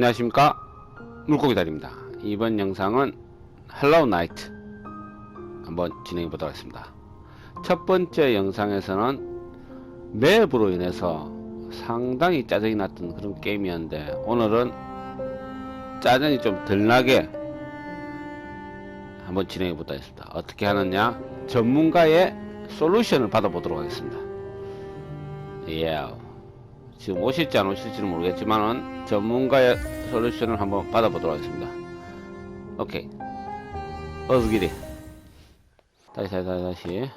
안녕하십니까? 물고기다리입니다. 이번 영상은 헬로우 나이트 한번 진행해 보도록 하겠습니다. 첫 번째 영상에서는 맵으로 인해서 상당히 짜증이 났던 그런 게임이었는데 오늘은 짜증이 좀 덜 나게 한번 진행해 보도록 하겠습니다. 어떻게 하느냐? 전문가의 솔루션을 받아보도록 하겠습니다. 예. 지금 오실지 안 오실지는 모르겠지만은 전문가의 솔루션을 한번 받아보도록 하겠습니다. 오케이. 어스기리. 다시 다시 다시 다시.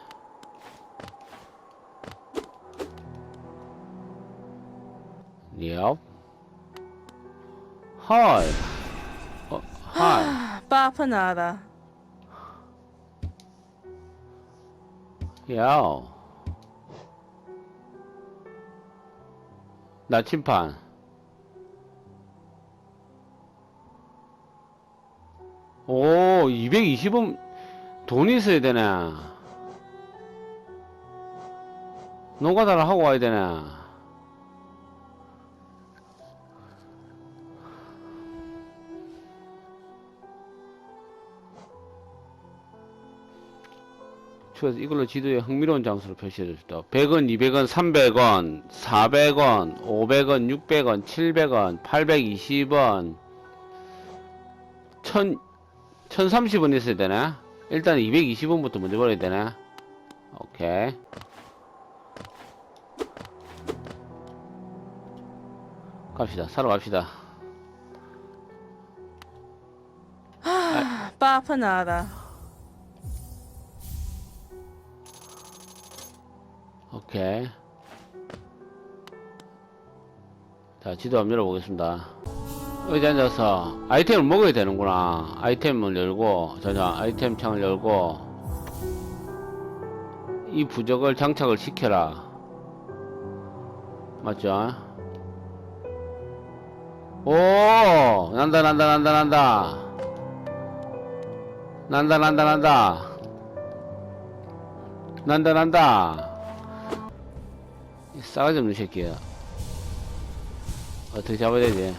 야. 하이. 어. Papa nada. 야. 나침판. 오, 220원 돈이 있어야 되네. 노가다를 하고 와야 되네. 추가서 이걸로 지도에 흥미로운 장소를 표시해 줍시다. 100원, 200원, 300원, 400원, 500원, 600원, 700원, 820원, 1000, 1030원 있어야 되나? 일단 220원부터 먼저 벌어야 되나? 오케이. 갑시다. 사러 갑시다. Papa nada. 오케이. 자, 지도 한번 열어보겠습니다. 여기 앉아서 아이템을 먹어야 되는구나. 아이템을 열고, 전자 아이템 창을 열고, 이 부적을 장착을 시켜라. 맞죠? 오! 난다, 난다, 난다, 난다. 난다, 난다, 난다. 난다, 난다. 이 싸가지 없는 새끼야. 어떻게 잡아야 되지?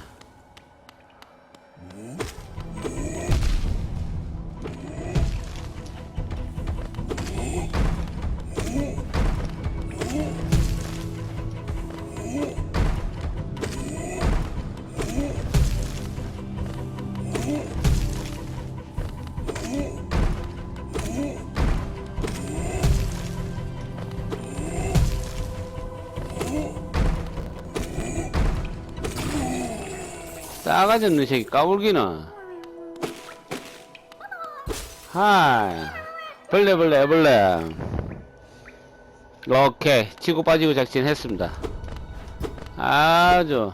싸가지 없는 새끼 까불기는. 하이. 벌레, 벌레, 벌레. 오케이. 치고 빠지고 작전 했습니다. 아주.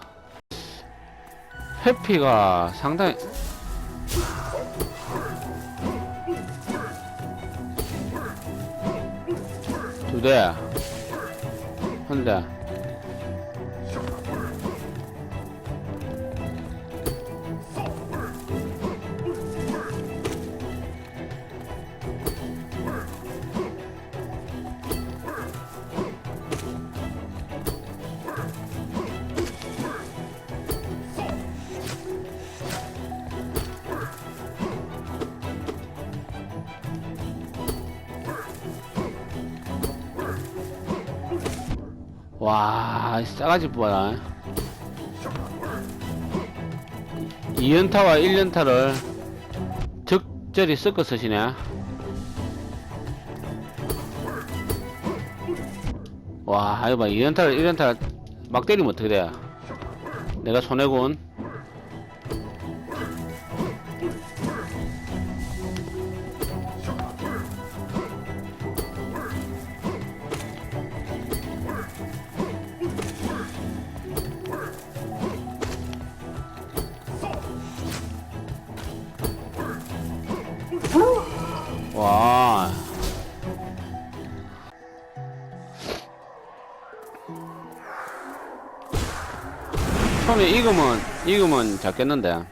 회피가 상당히. 두 대. 한 대. 와, 이 싸가지 뽑아라. 2연타와 1연타를 적절히 섞어 쓰시네. 와, 이거 봐. 2연타를 1연타 막 때리면 어떻게 돼? 내가 손해군. 처음에 익으면, 익으면 잡겠는데.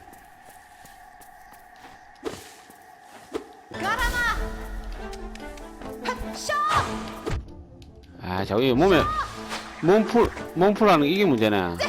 아, 저기 몸에, 몸풀, 몸풀하는 게 이게 문제네.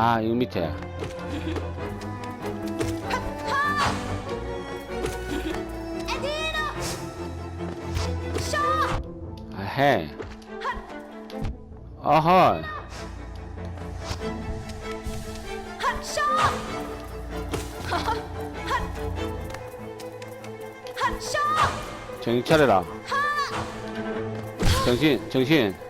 아, 이거 밑에. 아, 해. 아하. 정신 차려라. 정신, 정신.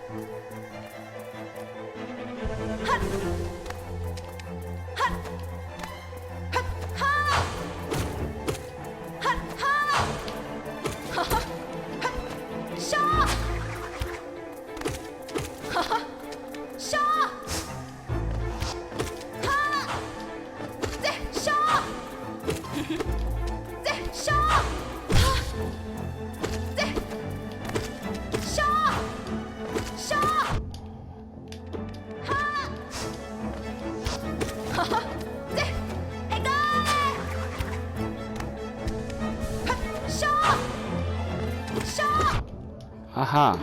아하.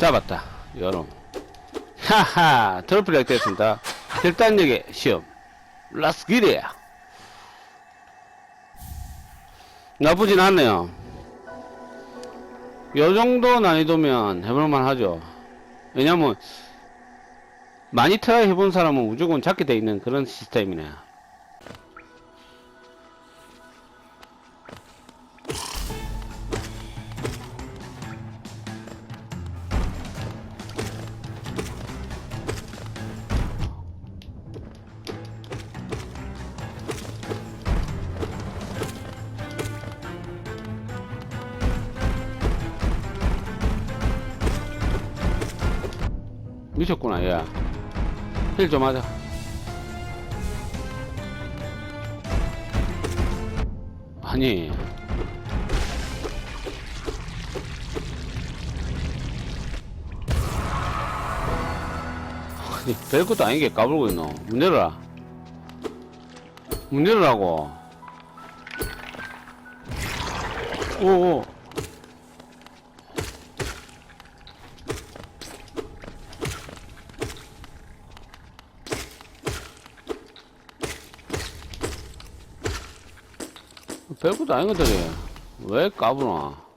잡았다. 여름. 하하. 트로피를 획득했습니다. 결단력의 시험. 라스기리야. 나쁘진 않네요. 요 정도 난이도면 해볼만 하죠. 왜냐면, 많이 트라이 해본 사람은 무조건 잡게 돼 있는 그런 시스템이네. 미쳤구나, 얘. 힐좀 하자. 아니. 아니, 별것도 아니게 까불고 있노. 문 열어라. 문 열으라고. 오오. 별것도 아니거든. 왜 까부나?